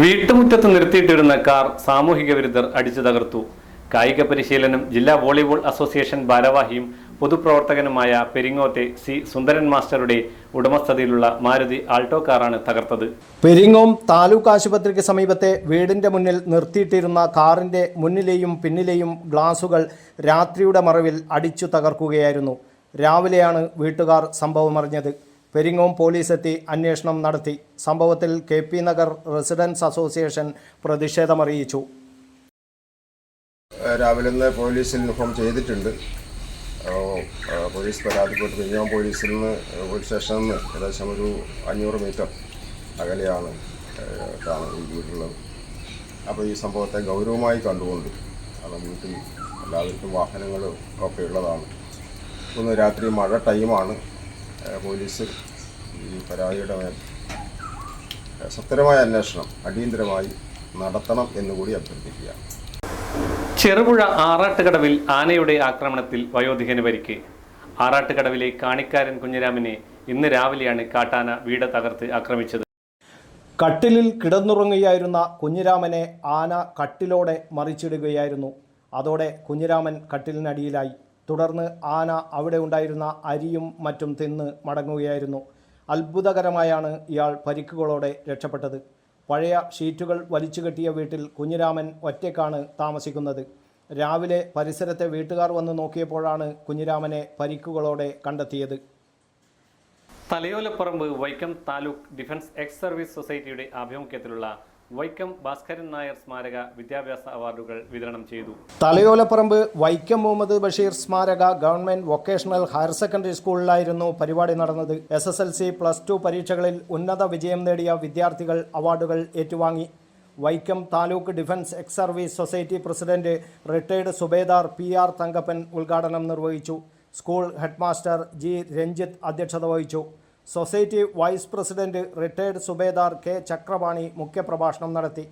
വീട്ടുമുറ്റത്ത് നിർത്തിയിട്ടിരുന്ന കാർ സാമൂഹിക വിരുദ്ധർ അടിച്ചു തകർത്തു. കായിക പരിശീലനം ജില്ലാ വോളിബോൾ അസോസിയേഷൻ ഭാരവാഹിയും പൊതുപ്രവർത്തകനുമായ പെരിങ്ങോത്തെ സി സുന്ദരൻ മാസ്റ്ററുടെ ഉടമസ്ഥതയിലുള്ള മാരുതി ആൾട്ടോ കാറാണ് തകർത്തത്. പെരിങ്ങോം താലൂക്ക് ആശുപത്രിക്ക് സമീപത്തെ വീടിന്റെ മുന്നിൽ നിർത്തിയിട്ടിരുന്ന കാറിന്റെ മുന്നിലെയും പിന്നിലെയും ഗ്ലാസുകൾ രാത്രിയുടെ മറവിൽ അടിച്ചു തകർക്കുകയായിരുന്നു. രാവിലെയാണ് വീട്ടുകാർ സംഭവമറിഞ്ഞത്. പെരിങ്ങോം പോലീസ് എത്തി അന്വേഷണം നടത്തി. സംഭവത്തിൽ K P Nagar residence association പ്രതിഷേധമറിയിച്ചു. രാവിലെ നിന്ന് പോലീസിൽ ഇൻഫോം ചെയ്തിട്ടുണ്ട്. പോലീസ് പരാതിപ്പെട്ട് പെരിങ്ങോം പോലീസിൽ നിന്ന് പോലീസ് സ്റ്റേഷനിൽ നിന്ന് ഏകദേശം ഒരു അഞ്ഞൂറ് മീറ്റർ അകലെയാണ് വീടുള്ളത് അപ്പോൾ ഈ സംഭവത്തെ ഗൗരവമായി കണ്ടുകൊണ്ട് കാരണം വീട്ടിൽ എല്ലാവർക്കും വാഹനങ്ങളും ഒക്കെ ഉള്ളതാണ്. ഒന്ന് രാത്രി മഴ ടൈമാണ്. ഏഹ് പോലീസ് ഈ പരാതിയുടെ സത്യമായ അന്വേഷണം അടിയന്തരമായി നടത്തണം എന്നുകൂടി അഭ്യർത്ഥിക്കുക ചെറുപുഴ ആറാട്ടുകടവിൽ ആനയുടെ ആക്രമണത്തിൽ വയോധികന് പരിക്ക്. ആറാട്ടുകടവിലെ കാണിക്കാരൻ കുഞ്ഞിരാമിനെ ഇന്ന് രാവിലെയാണ് കാട്ടാന വീട് തകർത്ത് ആക്രമിച്ചത്. കട്ടിലിൽ കിടന്നുറങ്ങുകയായിരുന്ന കുഞ്ഞിരാമനെ ആന കട്ടിലോടെ മറിച്ചിടുകയായിരുന്നു. അതോടെ കുഞ്ഞിരാമൻ കട്ടിലിനടിയിലായി. തുടർന്ന് ആന അവിടെ ഉണ്ടായിരുന്ന അരിയും മറ്റും തിന്ന് മടങ്ങുകയായിരുന്നു. അത്ഭുതകരമായാണ് ഇയാൾ പരിക്കുകളോടെ രക്ഷപ്പെട്ടത്. പഴയ ഷീറ്റുകൾ വലിച്ചു കെട്ടിയ വീട്ടിൽ കുഞ്ഞിരാമൻ ഒറ്റയ്ക്കാണ് താമസിക്കുന്നത്. രാവിലെ പരിസരത്തെ വീട്ടുകാർ വന്ന് നോക്കിയപ്പോഴാണ് കുഞ്ഞിരാമനെ പരിക്കുകളോടെ കണ്ടെത്തിയത്. Thalayolaparambu Vaikom taluk defence ex service സൊസൈറ്റിയുടെ ആഭിമുഖ്യത്തിലുള്ള വൈക്കം ഭാസ്കരൻ നായർ സ്മാരക വിദ്യാഭ്യാസ അവാർഡുകൾ വിതരണം ചെയ്തു. തലയോലപ്പറമ്പ് വൈക്കം മുഹമ്മദ് ബഷീർ സ്മാരക ഗവൺമെന്റ് വൊക്കേഷണൽ ഹയർ സെക്കൻഡറി സ്കൂളിലായിരുന്നു പരിപാടി നടന്നത്. S S L C plus two പരീക്ഷകളിൽ ഉന്നത വിജയം നേടിയ വിദ്യാർത്ഥികൾ അവാർഡുകൾ ഏറ്റുവാങ്ങി. Vaikom taluk defence ex service society president retired Subedar P R Thankappan ഉദ്ഘാടനം നിർവഹിച്ചു. സ്കൂൾ ഹെഡ്മാസ്റ്റർ ജി രഞ്ജിത്ത് അധ്യക്ഷത വഹിച്ചു. Society vice president retired Subedar K Chakrapani മുഖ്യപ്രഭാഷണം നടത്തി